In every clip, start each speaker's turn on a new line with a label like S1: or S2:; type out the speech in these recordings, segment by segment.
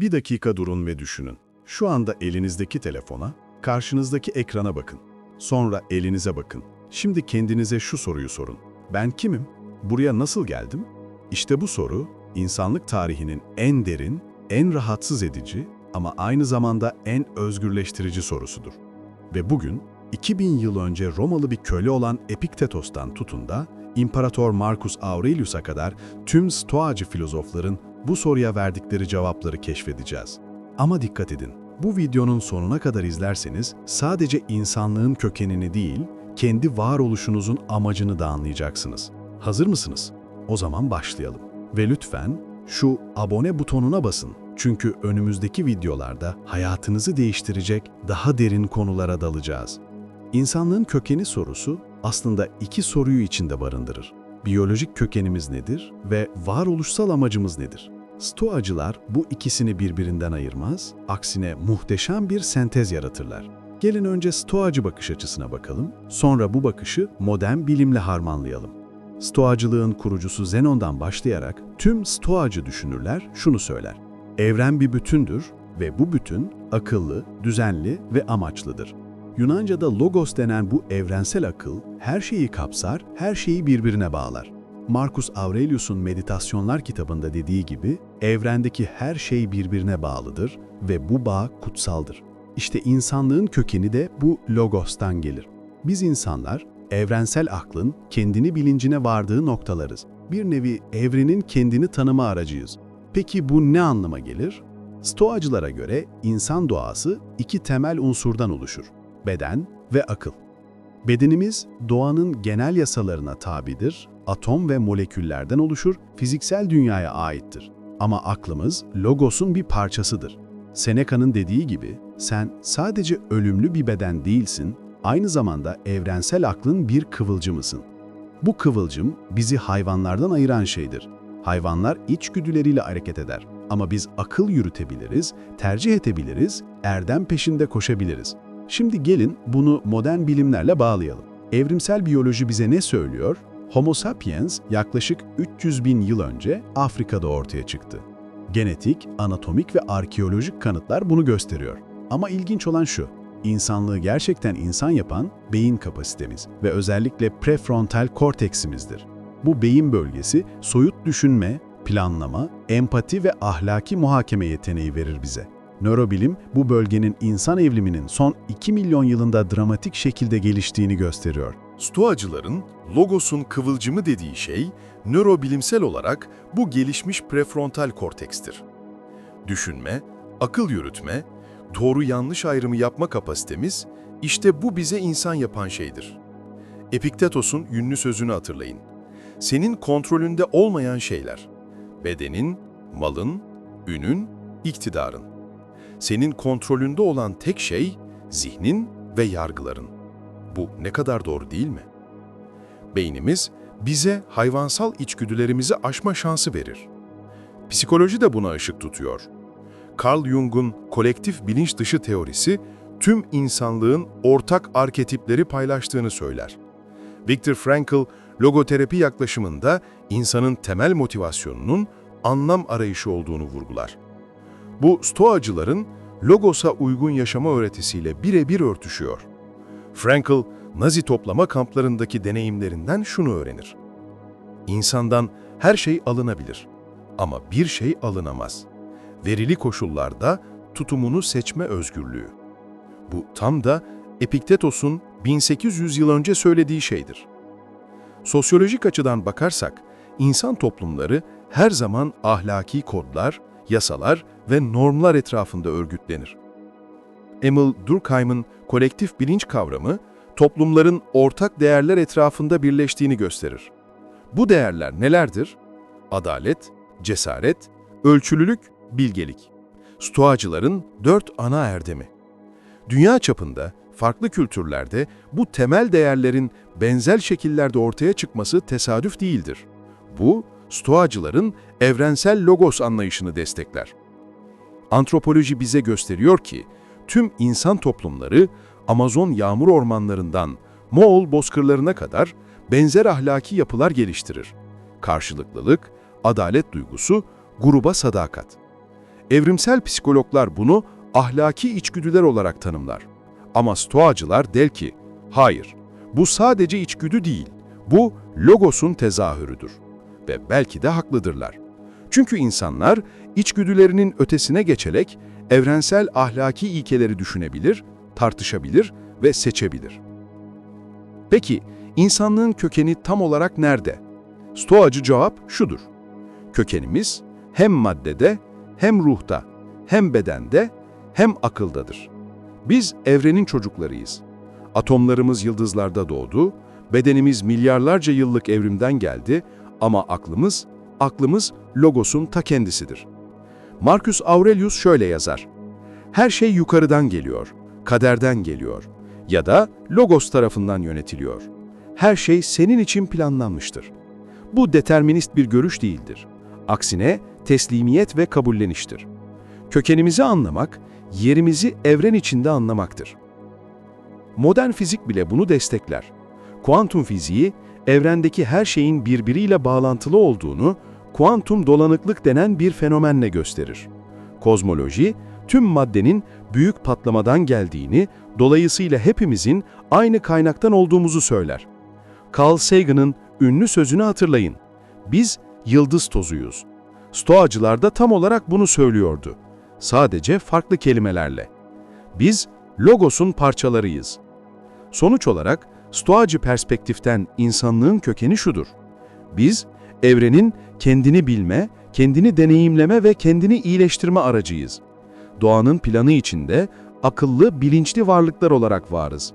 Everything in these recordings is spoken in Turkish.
S1: Bir dakika durun ve düşünün. Şu anda elinizdeki telefona, karşınızdaki ekrana bakın. Sonra elinize bakın. Şimdi kendinize şu soruyu sorun. Ben kimim? Buraya nasıl geldim? İşte bu soru, insanlık tarihinin en derin, en rahatsız edici ama aynı zamanda en özgürleştirici sorusudur. Ve bugün, 2000 yıl önce Romalı bir köle olan Epiktetos'tan tutun da, İmparator Marcus Aurelius'a kadar tüm Stoacı filozofların bu soruya verdikleri cevapları keşfedeceğiz. Ama dikkat edin, bu videonun sonuna kadar izlerseniz sadece insanlığın kökenini değil, kendi varoluşunuzun amacını da anlayacaksınız. Hazır mısınız? O zaman başlayalım. Ve lütfen şu abone butonuna basın. Çünkü önümüzdeki videolarda hayatınızı değiştirecek daha derin konulara dalacağız. İnsanlığın kökeni sorusu aslında iki soruyu içinde barındırır. Biyolojik kökenimiz nedir ve varoluşsal amacımız nedir? Stoacılar bu ikisini birbirinden ayırmaz, aksine muhteşem bir sentez yaratırlar. Gelin önce Stoacı bakış açısına bakalım, sonra bu bakışı modern bilimle harmanlayalım. Stoacılığın kurucusu Zenon'dan başlayarak tüm Stoacı düşünürler şunu söyler. Evren bir bütündür ve bu bütün akıllı, düzenli ve amaçlıdır. Yunanca'da logos denen bu evrensel akıl her şeyi kapsar, her şeyi birbirine bağlar. Marcus Aurelius'un Meditasyonlar kitabında dediği gibi evrendeki her şey birbirine bağlıdır ve bu bağ kutsaldır. İşte insanlığın kökeni de bu logostan gelir. Biz insanlar evrensel aklın kendini bilincine vardığı noktalarız. Bir nevi evrenin kendini tanıma aracıyız. Peki bu ne anlama gelir? Stoacılara göre insan doğası iki temel unsurdan oluşur. Beden ve akıl. Bedenimiz doğanın genel yasalarına tabidir, atom ve moleküllerden oluşur, fiziksel dünyaya aittir. Ama aklımız logosun bir parçasıdır. Seneca'nın dediği gibi sen sadece ölümlü bir beden değilsin, aynı zamanda evrensel aklın bir kıvılcımısın. Bu kıvılcım bizi hayvanlardan ayıran şeydir. Hayvanlar içgüdüleriyle hareket eder ama biz akıl yürütebiliriz, tercih edebiliriz, erdem peşinde koşabiliriz. Şimdi gelin bunu modern bilimlerle bağlayalım. Evrimsel biyoloji bize ne söylüyor? Homo sapiens yaklaşık 300 bin yıl önce Afrika'da ortaya çıktı. Genetik, anatomik ve arkeolojik kanıtlar bunu gösteriyor. Ama ilginç olan şu, insanlığı gerçekten insan yapan beyin kapasitemiz ve özellikle prefrontal korteksimizdir. Bu beyin bölgesi soyut düşünme, planlama, empati ve ahlaki muhakeme yeteneği verir bize. Nörobilim bu bölgenin insan evriminin son 2 milyon yılında dramatik şekilde geliştiğini gösteriyor.
S2: Stoacıların logosun kıvılcımı dediği şey, nörobilimsel olarak bu gelişmiş prefrontal kortekstir. Düşünme, akıl yürütme, doğru yanlış ayrımı yapma kapasitemiz, işte bu bize insan yapan şeydir. Epiktetos'un ünlü sözünü hatırlayın. Senin kontrolünde olmayan şeyler, bedenin, malın, ünün, iktidarın. Senin kontrolünde olan tek şey, zihnin ve yargıların. Bu ne kadar doğru değil mi? Beynimiz bize hayvansal içgüdülerimizi aşma şansı verir. Psikoloji de buna ışık tutuyor. Carl Jung'un kolektif bilinç dışı teorisi tüm insanlığın ortak arketipleri paylaştığını söyler. Viktor Frankl, logoterapi yaklaşımında insanın temel motivasyonunun anlam arayışı olduğunu vurgular. Bu Stoacıların logosa uygun yaşama öğretisiyle birebir örtüşüyor. Frankl, Nazi toplama kamplarındaki deneyimlerinden şunu öğrenir. İnsandan her şey alınabilir ama bir şey alınamaz. Verili koşullarda tutumunu seçme özgürlüğü. Bu tam da Epiktetos'un 1800 yıl önce söylediği şeydir. Sosyolojik açıdan bakarsak, insan toplumları her zaman ahlaki kodlar, yasalar ve normlar etrafında örgütlenir. Emil Durkheim'ın kolektif bilinç kavramı, toplumların ortak değerler etrafında birleştiğini gösterir. Bu değerler nelerdir? Adalet, cesaret, ölçülülük, bilgelik. Stoacıların dört ana erdemi. Dünya çapında, farklı kültürlerde bu temel değerlerin benzer şekillerde ortaya çıkması tesadüf değildir. Bu, Stoacıların evrensel logos anlayışını destekler. Antropoloji bize gösteriyor ki, tüm insan toplumları Amazon yağmur ormanlarından Moğol bozkırlarına kadar benzer ahlaki yapılar geliştirir. Karşılıklılık, adalet duygusu, gruba sadakat.
S3: Evrimsel psikologlar bunu ahlaki içgüdüler olarak tanımlar. Ama stoacılar der ki, hayır, bu sadece içgüdü değil, bu logosun tezahürüdür. Ve belki de haklıdırlar. Çünkü insanlar içgüdülerinin ötesine geçerek evrensel ahlaki ilkeleri düşünebilir, tartışabilir ve seçebilir. Peki, insanlığın kökeni tam olarak nerede? Stoacı cevap şudur. Kökenimiz hem maddede, hem ruhta, hem bedende, hem akıldadır. Biz evrenin çocuklarıyız. Atomlarımız yıldızlarda doğdu, bedenimiz milyarlarca yıllık evrimden geldi ama aklımız, aklımız logosun ta kendisidir. Marcus Aurelius şöyle yazar. Her şey yukarıdan geliyor, kaderden geliyor ya da logos tarafından yönetiliyor. Her şey senin için planlanmıştır. Bu determinist bir görüş değildir. Aksine teslimiyet ve kabulleniştir. Kökenimizi anlamak, yerimizi evren içinde anlamaktır. Modern fizik bile bunu destekler. Kuantum fiziği, evrendeki her şeyin birbiriyle bağlantılı olduğunu, kuantum dolanıklık denen bir fenomenle gösterir. Kozmoloji, tüm maddenin büyük patlamadan geldiğini, dolayısıyla hepimizin aynı kaynaktan olduğumuzu söyler. Carl Sagan'ın ünlü sözünü hatırlayın. Biz yıldız tozuyuz. Stoacılar da tam olarak bunu söylüyordu. Sadece farklı kelimelerle. Biz logosun parçalarıyız. Sonuç olarak Stoacı perspektiften insanlığın kökeni şudur. Biz evrenin kendini bilme, kendini deneyimleme ve kendini iyileştirme aracıyız. Doğanın planı içinde akıllı, bilinçli varlıklar olarak varız.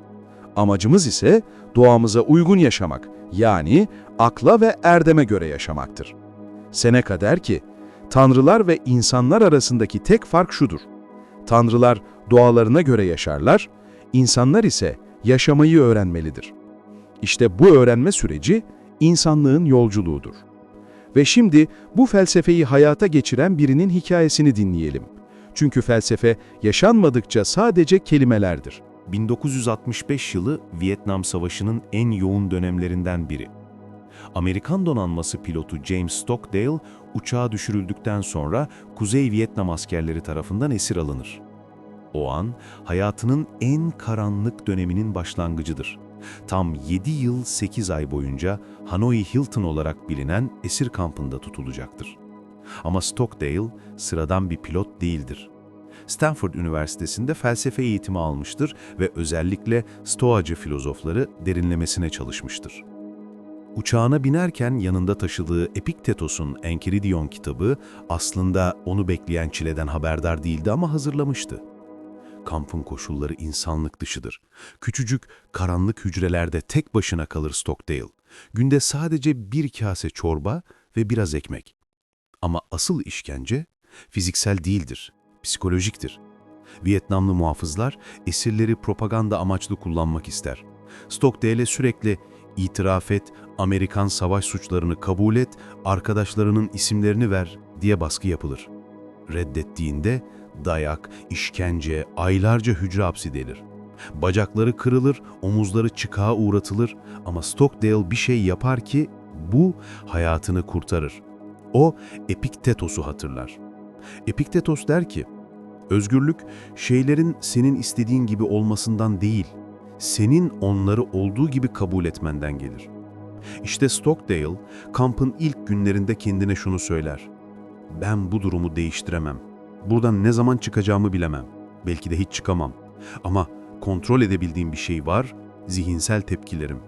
S3: Amacımız ise doğamıza uygun yaşamak, yani akla ve erdeme göre yaşamaktır. Seneca der ki, tanrılar ve insanlar arasındaki tek fark şudur. Tanrılar doğalarına göre yaşarlar, insanlar ise yaşamayı öğrenmelidir. İşte bu öğrenme süreci insanlığın yolculuğudur. Ve şimdi bu felsefeyi hayata geçiren birinin hikayesini dinleyelim. Çünkü felsefe yaşanmadıkça sadece kelimelerdir.
S4: 1965 yılı Vietnam Savaşı'nın en yoğun dönemlerinden biri. Amerikan donanması pilotu James Stockdale uçağa düşürüldükten sonra Kuzey Vietnam askerleri tarafından esir alınır. O an hayatının en karanlık döneminin başlangıcıdır. Tam 7 yıl 8 ay boyunca Hanoi Hilton olarak bilinen esir kampında tutulacaktır. Ama Stockdale sıradan bir pilot değildir. Stanford Üniversitesi'nde felsefe eğitimi almıştır ve özellikle Stoacı filozofları derinlemesine çalışmıştır. Uçağına binerken yanında taşıdığı Epiktetos'un Enchiridion kitabı aslında onu bekleyen çileden haberdar değildi ama hazırlamıştı. Kampın koşulları insanlık dışıdır. Küçücük, karanlık hücrelerde tek başına kalır Stockdale. Günde sadece bir kase çorba ve biraz ekmek. Ama asıl işkence fiziksel değildir, psikolojiktir. Vietnamlı muhafızlar esirleri propaganda amaçlı kullanmak ister. Stockdale'e sürekli itiraf et, Amerikan savaş suçlarını kabul et, arkadaşlarının isimlerini ver diye baskı yapılır. Reddettiğinde dayak, işkence, aylarca hücre hapsi delir. Bacakları kırılır, omuzları çıkağa uğratılır ama Stockdale bir şey yapar ki bu hayatını kurtarır. O Epiktetos'u hatırlar. Epiktetos der ki, özgürlük şeylerin senin istediğin gibi olmasından değil, senin onları olduğu gibi kabul etmenden gelir. İşte Stockdale, kampın ilk günlerinde kendine şunu söyler. Ben bu durumu değiştiremem. Buradan ne zaman çıkacağımı bilemem. Belki de hiç çıkamam. Ama kontrol edebildiğim bir şey var, zihinsel tepkilerim.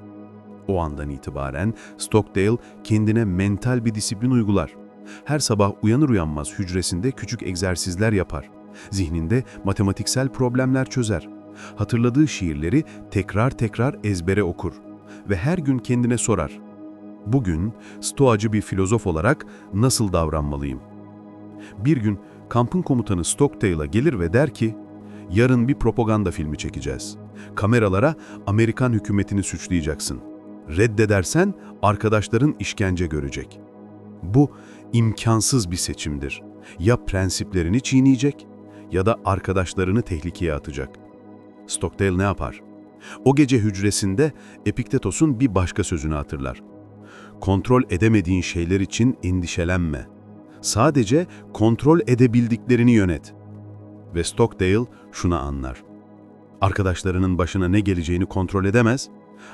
S4: O andan itibaren Stockdale kendine mental bir disiplin uygular. Her sabah uyanır uyanmaz hücresinde küçük egzersizler yapar. Zihninde matematiksel problemler çözer. Hatırladığı şiirleri tekrar tekrar ezbere okur. Ve her gün kendine sorar. Bugün stoacı bir filozof olarak nasıl davranmalıyım? Bir gün kampın komutanı Stockdale'a gelir ve der ki, yarın bir propaganda filmi çekeceğiz. Kameralara Amerikan hükümetini suçlayacaksın. Reddedersen arkadaşların işkence görecek. Bu imkansız bir seçimdir. Ya prensiplerini çiğneyecek ya da arkadaşlarını tehlikeye atacak. Stockdale ne yapar? O gece hücresinde Epiktetos'un bir başka sözünü hatırlar. Kontrol edemediğin şeyler için endişelenme.
S3: Sadece kontrol edebildiklerini yönet. Ve Stockdale şuna anlar. Arkadaşlarının başına ne geleceğini kontrol edemez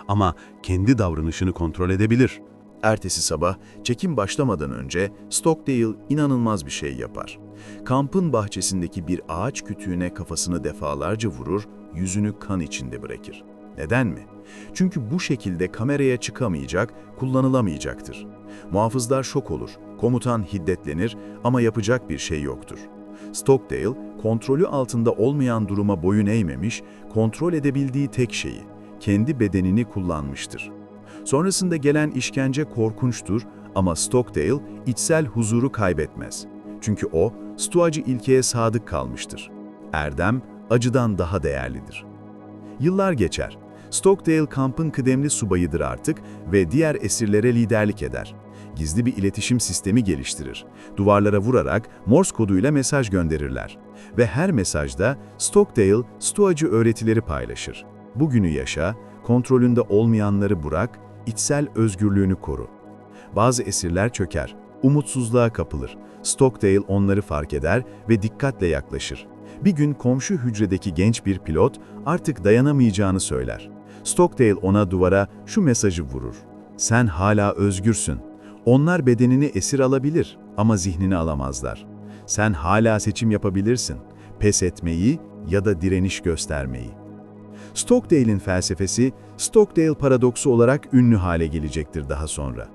S3: ama kendi davranışını kontrol edebilir.
S5: Ertesi sabah çekim başlamadan önce Stockdale inanılmaz bir şey yapar. Kampın bahçesindeki bir ağaç kütüğüne kafasını defalarca vurur, yüzünü kan içinde bırakır. Neden mi? Çünkü bu şekilde kameraya çıkamayacak, kullanılamayacaktır. Muhafızlar şok olur, komutan hiddetlenir ama yapacak bir şey yoktur. Stockdale, kontrolü altında olmayan duruma boyun eğmemiş, kontrol edebildiği tek şeyi, kendi bedenini kullanmıştır. Sonrasında gelen işkence korkunçtur ama Stockdale içsel huzuru kaybetmez. Çünkü o, Stoacı ilkeye sadık kalmıştır. Erdem, acıdan daha değerlidir. Yıllar geçer. Stockdale kampın kıdemli subayıdır artık ve diğer esirlere liderlik eder. Gizli bir iletişim sistemi geliştirir. Duvarlara vurarak Morse koduyla mesaj gönderirler. Ve her mesajda Stockdale, Stoacı öğretileri paylaşır. Bugünü yaşa, kontrolünde olmayanları bırak, içsel özgürlüğünü koru. Bazı esirler çöker, umutsuzluğa kapılır. Stockdale onları fark eder ve dikkatle yaklaşır. Bir gün komşu hücredeki genç bir pilot artık dayanamayacağını söyler. Stockdale ona duvara şu mesajı vurur. Sen hala özgürsün. Onlar bedenini esir alabilir ama zihnini alamazlar. Sen hala seçim yapabilirsin. Pes etmeyi ya da direniş göstermeyi. Stockdale'in felsefesi, Stockdale paradoksu olarak ünlü hale gelecektir daha sonra.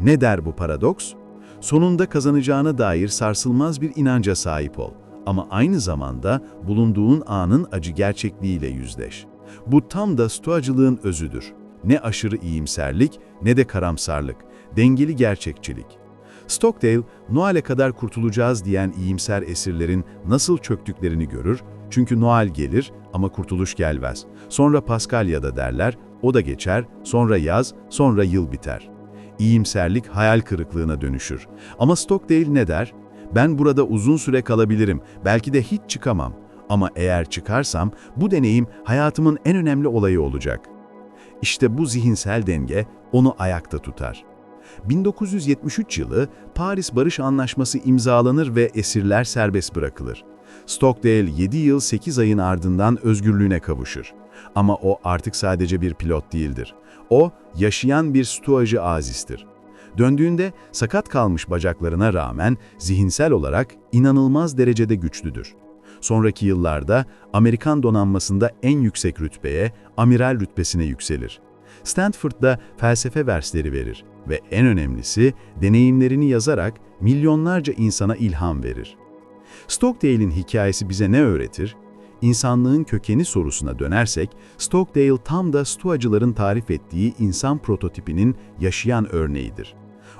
S5: Ne der bu paradoks? Sonunda kazanacağına dair sarsılmaz bir inanca sahip ol. Ama aynı zamanda bulunduğun anın acı gerçekliğiyle yüzleş. Bu tam da stoacılığın özüdür. Ne aşırı iyimserlik ne de karamsarlık, dengeli gerçekçilik. Stockdale, Noel'e kadar kurtulacağız diyen iyimser esirlerin nasıl çöktüklerini görür, çünkü Noel gelir ama kurtuluş gelmez. Sonra Paskalya'da derler, o da geçer, sonra yaz, sonra yıl biter. İyimserlik hayal kırıklığına dönüşür. Ama Stockdale ne der? Ben burada uzun süre kalabilirim, belki de hiç çıkamam. Ama eğer çıkarsam bu deneyim hayatımın en önemli olayı olacak. İşte bu zihinsel denge onu ayakta tutar. 1973 yılı Paris Barış Anlaşması imzalanır ve esirler serbest bırakılır. Stockdale 7 yıl 8 ayın ardından özgürlüğüne kavuşur. Ama o artık sadece bir pilot değildir. O, yaşayan bir stoacı azistir. Döndüğünde sakat kalmış bacaklarına rağmen zihinsel olarak inanılmaz derecede güçlüdür. Sonraki yıllarda Amerikan donanmasında en yüksek rütbeye, amiral rütbesine yükselir. Stanford'da felsefe dersleri verir ve en önemlisi deneyimlerini yazarak milyonlarca insana ilham verir. Stockdale'in hikayesi bize ne öğretir? İnsanlığın kökeni sorusuna dönersek, Stockdale tam da Stoacıların tarif ettiği insan prototipinin yaşayan örneğidir.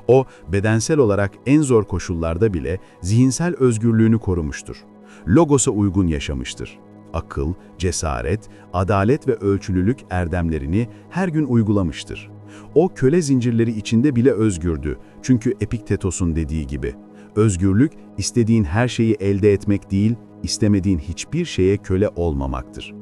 S5: O, bedensel olarak en zor koşullarda bile zihinsel özgürlüğünü korumuştur. Logos'a uygun yaşamıştır. Akıl, cesaret, adalet ve ölçülülük erdemlerini her gün uygulamıştır. O köle zincirleri içinde bile özgürdü. Çünkü Epiktetos'un dediği gibi. Özgürlük, istediğin her şeyi elde etmek değil, istemediğin hiçbir şeye köle olmamaktır.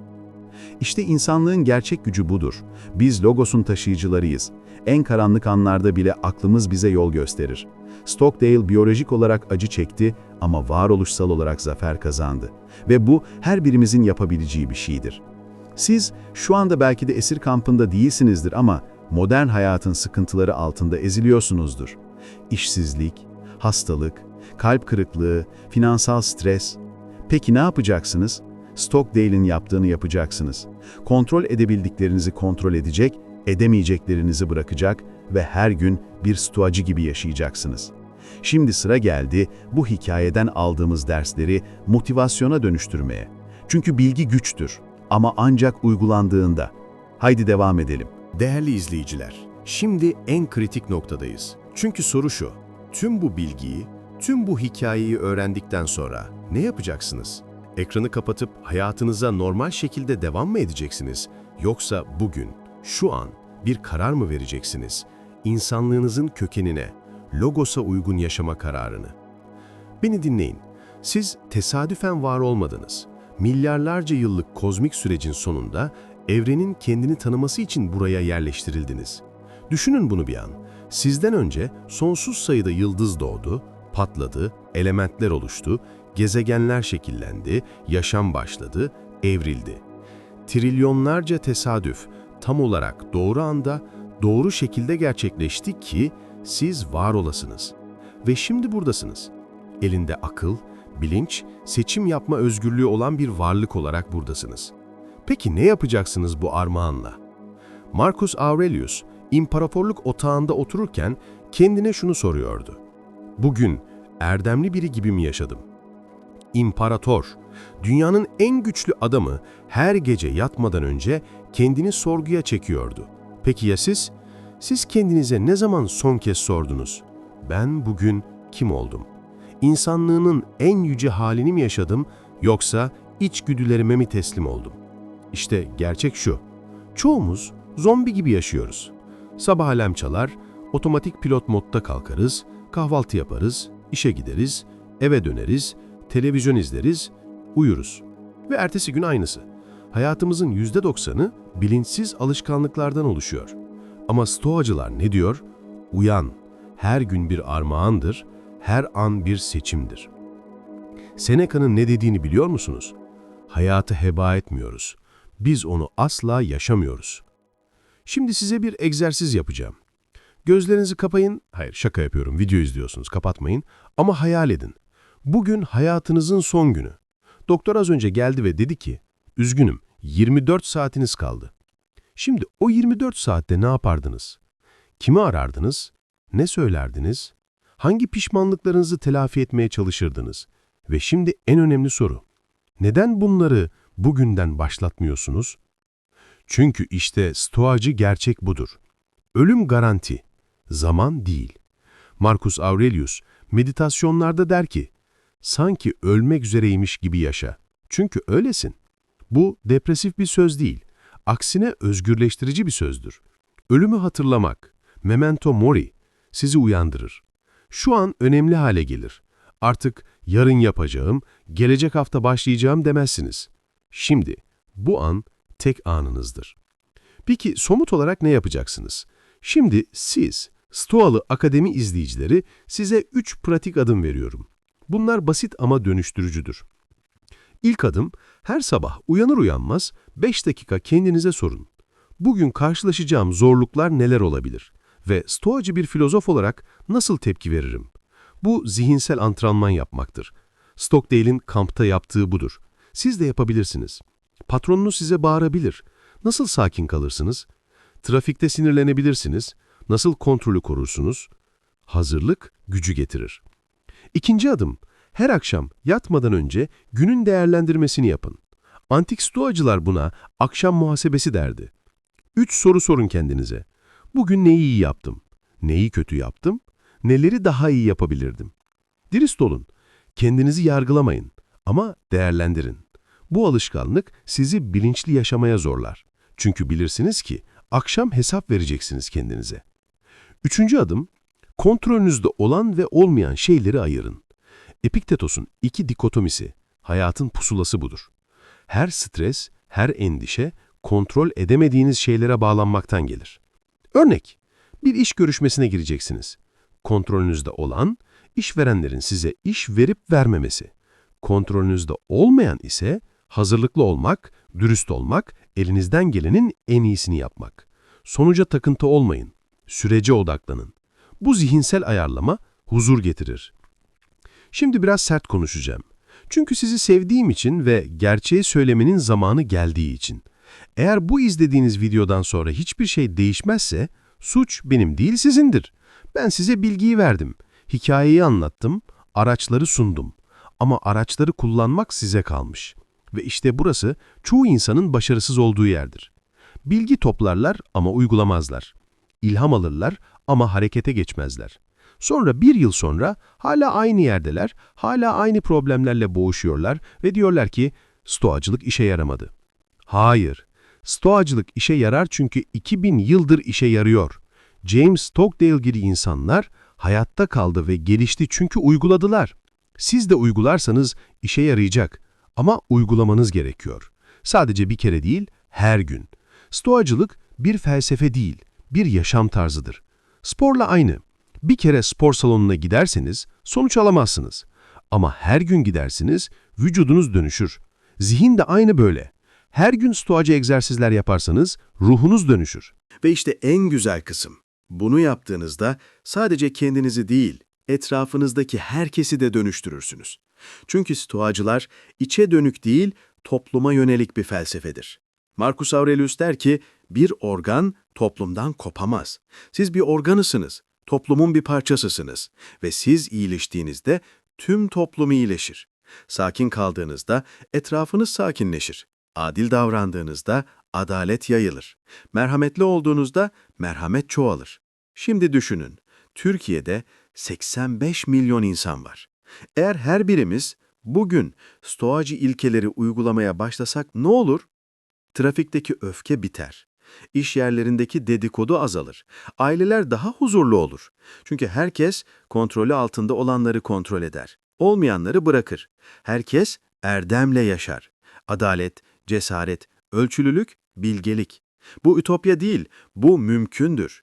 S5: İşte insanlığın gerçek gücü budur. Biz Logos'un taşıyıcılarıyız. En karanlık anlarda bile aklımız bize yol gösterir. Stockdale biyolojik olarak acı çekti ama varoluşsal olarak zafer kazandı. Ve bu her birimizin yapabileceği bir şeydir. Siz şu anda belki de esir kampında değilsinizdir ama modern hayatın sıkıntıları altında eziliyorsunuzdur. İşsizlik, hastalık, kalp kırıklığı, finansal stres. Peki ne yapacaksınız? Stockdale'in yaptığını yapacaksınız. Kontrol edebildiklerinizi kontrol edecek, edemeyeceklerinizi bırakacak ve her gün bir stoacı gibi yaşayacaksınız. Şimdi sıra geldi bu hikayeden aldığımız dersleri motivasyona dönüştürmeye. Çünkü bilgi güçtür ama ancak uygulandığında. Haydi devam edelim.
S6: Değerli izleyiciler, şimdi en kritik noktadayız. Çünkü soru şu, tüm bu bilgiyi, tüm bu hikayeyi öğrendikten sonra ne yapacaksınız? Ekranı kapatıp hayatınıza normal şekilde devam mı edeceksiniz? Yoksa bugün, şu an bir karar mı vereceksiniz? İnsanlığınızın kökenine, logosa uygun yaşama kararını. Beni dinleyin. Siz tesadüfen var olmadınız. Milyarlarca yıllık kozmik sürecin sonunda evrenin kendini tanıması için buraya yerleştirildiniz. Düşünün bunu bir an. Sizden önce sonsuz sayıda yıldız doğdu, patladı, elementler oluştu, gezegenler şekillendi, yaşam başladı, evrildi. Trilyonlarca tesadüf tam olarak doğru anda, doğru şekilde gerçekleşti ki siz var olasınız. Ve şimdi buradasınız. Elinde akıl, bilinç, seçim yapma özgürlüğü olan bir varlık olarak buradasınız. Peki ne yapacaksınız bu armağanla? Marcus Aurelius, imparatorluk otağında otururken kendine şunu soruyordu. Bugün erdemli biri gibi mi yaşadım? İmparator, dünyanın en güçlü adamı her gece yatmadan önce kendini sorguya çekiyordu. Peki ya siz? Siz kendinize ne zaman son kez sordunuz? Ben bugün kim oldum? İnsanlığının en yüce halini mi yaşadım yoksa içgüdülerime mi teslim oldum? İşte gerçek şu. Çoğumuz zombi gibi yaşıyoruz. Sabah alarm çalar, otomatik pilot modda kalkarız, kahvaltı yaparız, işe gideriz, eve döneriz, televizyon izleriz, uyuruz. Ve ertesi gün aynısı. Hayatımızın %90'ı bilinçsiz alışkanlıklardan oluşuyor. Ama stoacılar ne diyor? Uyan, her gün bir armağandır, her an bir seçimdir. Seneca'nın ne dediğini biliyor musunuz? Hayatı heba etmiyoruz. Biz onu asla yaşamıyoruz. Şimdi size bir egzersiz yapacağım. Gözlerinizi kapayın. Hayır şaka yapıyorum. Video izliyorsunuz. Kapatmayın. Ama hayal edin. Bugün hayatınızın son günü. Doktor az önce geldi ve dedi ki, üzgünüm 24 saatiniz kaldı. Şimdi o 24 saatte ne yapardınız? Kimi arardınız? Ne söylerdiniz? Hangi pişmanlıklarınızı telafi etmeye çalışırdınız? Ve şimdi en önemli soru. Neden bunları bugünden başlatmıyorsunuz? Çünkü işte stoacı gerçek budur. Ölüm garanti, zaman değil. Marcus Aurelius meditasyonlarda der ki, sanki ölmek üzereymiş gibi yaşa. Çünkü öylesin. Bu depresif bir söz değil. Aksine özgürleştirici bir sözdür. Ölümü hatırlamak, memento mori, sizi uyandırır. Şu an önemli hale gelir. Artık yarın yapacağım, gelecek hafta başlayacağım demezsiniz. Şimdi, bu an tek anınızdır. Peki somut olarak ne yapacaksınız? Şimdi siz, Stoalı Akademi izleyicileri size 3 pratik adım veriyorum. Bunlar basit ama dönüştürücüdür. İlk adım, her sabah uyanır uyanmaz 5 dakika kendinize sorun. Bugün karşılaşacağım zorluklar neler olabilir? Ve stoacı bir filozof olarak nasıl tepki veririm? Bu zihinsel antrenman yapmaktır. Stockdale'in kampta yaptığı budur. Siz de yapabilirsiniz. Patronunuz size bağırabilir. Nasıl sakin kalırsınız? Trafikte sinirlenebilirsiniz. Nasıl kontrolü korursunuz? Hazırlık gücü getirir. İkinci adım, her akşam yatmadan önce günün değerlendirmesini yapın. Antik stoacılar buna akşam muhasebesi derdi. Üç soru sorun kendinize. Bugün neyi iyi yaptım? Neyi kötü yaptım? Neleri daha iyi yapabilirdim? Dürüst olun. Kendinizi yargılamayın ama değerlendirin. Bu alışkanlık sizi bilinçli yaşamaya zorlar. Çünkü bilirsiniz ki akşam hesap vereceksiniz kendinize. Üçüncü adım, kontrolünüzde olan ve olmayan şeyleri ayırın. Epiktetos'un iki dikotomisi, hayatın pusulası budur. Her stres, her endişe, kontrol edemediğiniz şeylere bağlanmaktan gelir. Örnek, bir iş görüşmesine gireceksiniz. Kontrolünüzde olan, işverenlerin size iş verip vermemesi. Kontrolünüzde olmayan ise hazırlıklı olmak, dürüst olmak, elinizden gelenin en iyisini yapmak. Sonuca takıntı olmayın, sürece odaklanın. Bu zihinsel ayarlama huzur getirir. Şimdi biraz sert konuşacağım. Çünkü sizi sevdiğim için ve gerçeği söylemenin zamanı geldiği için. Eğer bu izlediğiniz videodan sonra hiçbir şey değişmezse, suç benim değil sizindir. Ben size bilgiyi verdim, hikayeyi anlattım, araçları sundum. Ama araçları kullanmak size kalmış. Ve işte burası çoğu insanın başarısız olduğu yerdir. Bilgi toplarlar ama uygulamazlar. İlham alırlar ama harekete geçmezler. Sonra bir yıl sonra hala aynı yerdeler, hala aynı problemlerle boğuşuyorlar ve diyorlar ki stoacılık işe yaramadı. Hayır, stoacılık işe yarar çünkü 2000 yıldır işe yarıyor. James Stockdale gibi insanlar hayatta kaldı ve gelişti çünkü uyguladılar. Siz de uygularsanız işe yarayacak ama uygulamanız gerekiyor. Sadece bir kere değil, her gün. Stoacılık bir felsefe değil, bir yaşam tarzıdır. Sporla aynı. Bir kere spor salonuna giderseniz sonuç alamazsınız. Ama her gün gidersiniz, vücudunuz dönüşür. Zihin de aynı böyle. Her gün stoacı egzersizler yaparsanız ruhunuz dönüşür.
S5: Ve işte en güzel kısım. Bunu yaptığınızda sadece kendinizi değil, etrafınızdaki herkesi de dönüştürürsünüz. Çünkü stoacılar içe dönük değil, topluma yönelik bir felsefedir. Marcus Aurelius der ki, bir organ toplumdan kopamaz. Siz bir organısınız, toplumun bir parçasısınız ve siz iyileştiğinizde tüm toplum iyileşir. Sakin kaldığınızda etrafınız sakinleşir. Adil davrandığınızda adalet yayılır. Merhametli olduğunuzda merhamet çoğalır. Şimdi düşünün, Türkiye'de 85 milyon insan var. Eğer her birimiz bugün stoacı ilkeleri uygulamaya başlasak ne olur? Trafikteki öfke biter. İş yerlerindeki dedikodu azalır. Aileler daha huzurlu olur. Çünkü herkes kontrolü altında olanları kontrol eder. Olmayanları bırakır. Herkes erdemle yaşar. Adalet, cesaret, ölçülülük, bilgelik. Bu ütopya değil, bu mümkündür.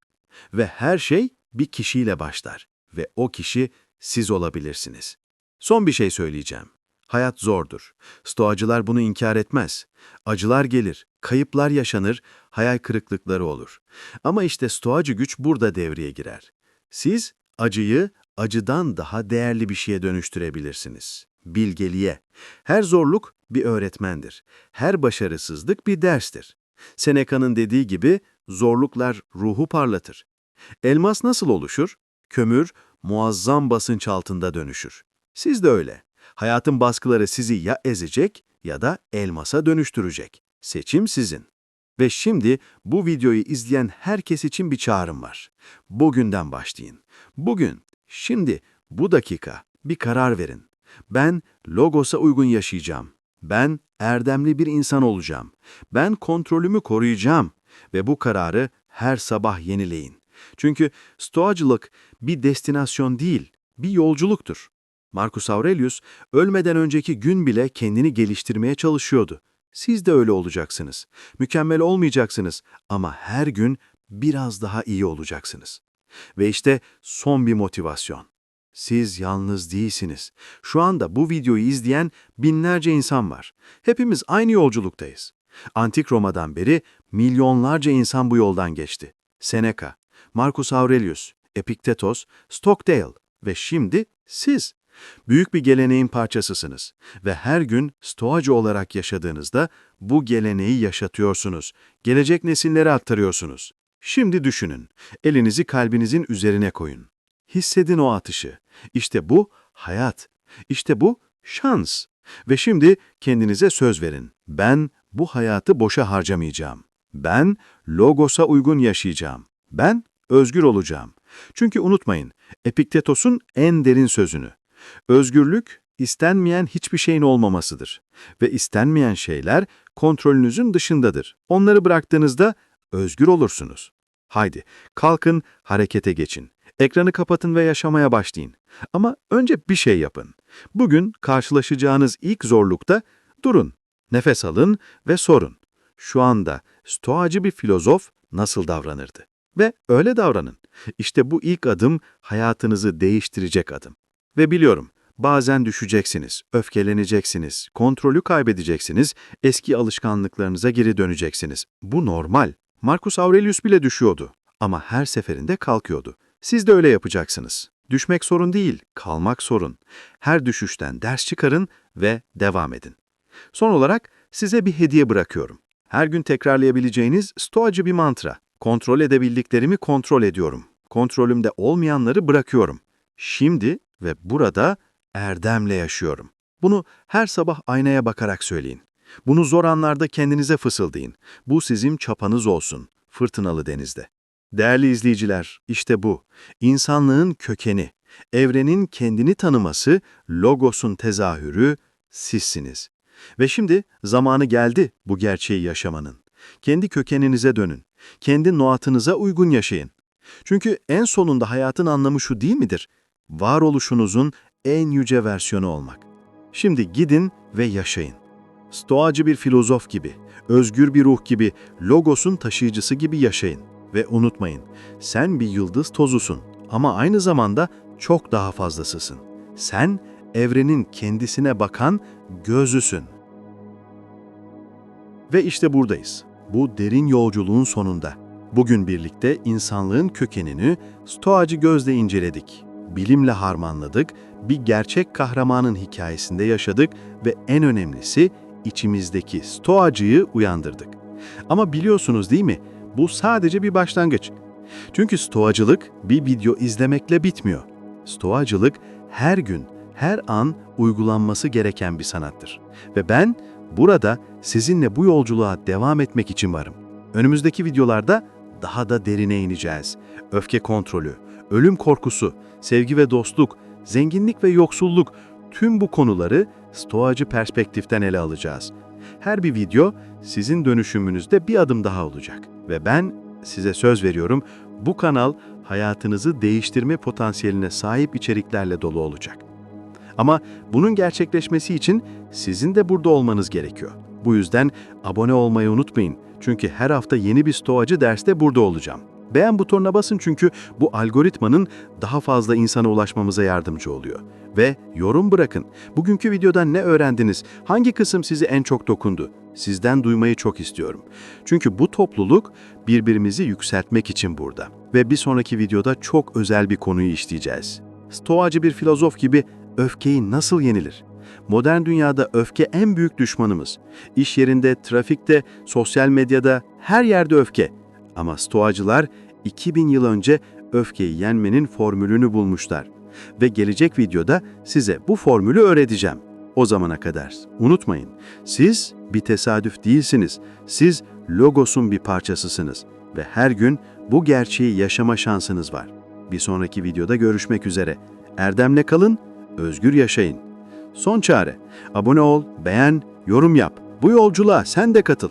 S5: Ve her şey bir kişiyle başlar. Ve o kişi siz olabilirsiniz. Son bir şey söyleyeceğim. Hayat zordur. Stoacılar bunu inkar etmez. Acılar gelir, kayıplar yaşanır, hayal kırıklıkları olur. Ama işte stoacı güç burada devreye girer. Siz acıyı acıdan daha değerli bir şeye dönüştürebilirsiniz. Bilgeliğe. Her zorluk bir öğretmendir. Her başarısızlık bir derstir. Seneca'nın dediği gibi zorluklar ruhu parlatır. Elmas nasıl oluşur? Kömür muazzam basınç altında dönüşür. Siz de öyle. Hayatın baskıları sizi ya ezecek ya da elmasa dönüştürecek. Seçim sizin. Ve şimdi bu videoyu izleyen herkes için bir çağrım var. Bugünden başlayın. Bugün, şimdi, bu dakika bir karar verin. Ben Logos'a uygun yaşayacağım. Ben erdemli bir insan olacağım. Ben kontrolümü koruyacağım. Ve bu kararı her sabah yenileyin. Çünkü stoacılık bir destinasyon değil, bir yolculuktur. Marcus Aurelius ölmeden önceki gün bile kendini geliştirmeye çalışıyordu. Siz de öyle olacaksınız. Mükemmel olmayacaksınız ama her gün biraz daha iyi olacaksınız. Ve işte son bir motivasyon. Siz yalnız değilsiniz. Şu anda bu videoyu izleyen binlerce insan var. Hepimiz aynı yolculuktayız. Antik Roma'dan beri milyonlarca insan bu yoldan geçti. Seneca, Marcus Aurelius, Epiktetos, Stockdale ve şimdi siz. Büyük bir geleneğin parçasısınız ve her gün stoacı olarak yaşadığınızda bu geleneği yaşatıyorsunuz. Gelecek nesillere aktarıyorsunuz. Şimdi düşünün, elinizi kalbinizin üzerine koyun. Hissedin o atışı. İşte bu hayat. İşte bu şans. Ve şimdi kendinize söz verin. Ben bu hayatı boşa harcamayacağım. Ben Logos'a uygun yaşayacağım. Ben özgür olacağım. Çünkü unutmayın, Epiktetos'un en derin sözünü. Özgürlük, istenmeyen hiçbir şeyin olmamasıdır. Ve istenmeyen şeyler kontrolünüzün dışındadır. Onları bıraktığınızda özgür olursunuz. Haydi, kalkın, harekete geçin. Ekranı kapatın ve yaşamaya başlayın. Ama önce bir şey yapın. Bugün karşılaşacağınız ilk zorlukta durun, nefes alın ve sorun. Şu anda stoacı bir filozof nasıl davranırdı? Ve öyle davranın. İşte bu ilk adım hayatınızı değiştirecek adım. Ve biliyorum, bazen düşeceksiniz, öfkeleneceksiniz, kontrolü kaybedeceksiniz, eski alışkanlıklarınıza geri döneceksiniz. Bu normal. Marcus Aurelius bile düşüyordu ama her seferinde kalkıyordu. Siz de öyle yapacaksınız. Düşmek sorun değil, kalmak sorun. Her düşüşten ders çıkarın ve devam edin. Son olarak size bir hediye bırakıyorum. Her gün tekrarlayabileceğiniz stoacı bir mantra. Kontrol edebildiklerimi kontrol ediyorum. Kontrolümde olmayanları bırakıyorum. Şimdi ve burada erdemle yaşıyorum. Bunu her sabah aynaya bakarak söyleyin. Bunu zor anlarda kendinize fısıldayın. Bu sizin çapanız olsun, fırtınalı denizde. Değerli izleyiciler, işte bu. İnsanlığın kökeni, evrenin kendini tanıması, logosun tezahürü sizsiniz. Ve şimdi zamanı geldi bu gerçeği yaşamanın. Kendi kökeninize dönün. Kendi noatınıza uygun yaşayın. Çünkü en sonunda hayatın anlamı şu değil midir? Varoluşunuzun en yüce versiyonu olmak. Şimdi gidin ve yaşayın. Stoacı bir filozof gibi, özgür bir ruh gibi, logosun taşıyıcısı gibi yaşayın. Ve unutmayın, sen bir yıldız tozusun Ama aynı zamanda çok daha fazlasısın. Sen evrenin kendisine bakan gözüsün. Ve işte buradayız. Bu derin yolculuğun sonunda. Bugün birlikte insanlığın kökenini stoacı gözle inceledik. Bilimle harmanladık, bir gerçek kahramanın hikayesinde yaşadık ve en önemlisi içimizdeki stoacıyı uyandırdık. Ama biliyorsunuz değil mi? Bu sadece bir başlangıç. Çünkü stoacılık bir video izlemekle bitmiyor. Stoacılık her gün, her an uygulanması gereken bir sanattır. Ve ben burada sizinle bu yolculuğa devam etmek için varım. Önümüzdeki videolarda daha da derine ineceğiz. Öfke kontrolü, ölüm korkusu, sevgi ve dostluk, zenginlik ve yoksulluk tüm bu konuları stoacı perspektiften ele alacağız. Her bir video sizin dönüşümünüzde bir adım daha olacak. Ve ben size söz veriyorum bu kanal hayatınızı değiştirme potansiyeline sahip içeriklerle dolu olacak. Ama bunun gerçekleşmesi için sizin de burada olmanız gerekiyor. Bu yüzden abone olmayı unutmayın. Çünkü her hafta yeni bir stoacı derste burada olacağım. Beğen butonuna basın çünkü bu algoritmanın daha fazla insana ulaşmamıza yardımcı oluyor. Ve yorum bırakın. Bugünkü videodan ne öğrendiniz? Hangi kısım sizi en çok dokundu? Sizden duymayı çok istiyorum. Çünkü bu topluluk birbirimizi yükseltmek için burada. Ve bir sonraki videoda çok özel bir konuyu işleyeceğiz. Stoacı bir filozof gibi öfkeyi nasıl yenilir? Modern dünyada öfke en büyük düşmanımız. İş yerinde, trafikte, sosyal medyada, her yerde öfke. Ama stoacılar 2000 yıl önce öfkeyi yenmenin formülünü bulmuşlar. Ve gelecek videoda size bu formülü öğreteceğim. O zamana kadar unutmayın, siz bir tesadüf değilsiniz. Siz Logos'un bir parçasısınız ve her gün bu gerçeği yaşama şansınız var. Bir sonraki videoda görüşmek üzere. Erdemle kalın, özgür yaşayın. Son çare. Abone ol, beğen, yorum yap. Bu yolculuğa sen de katıl.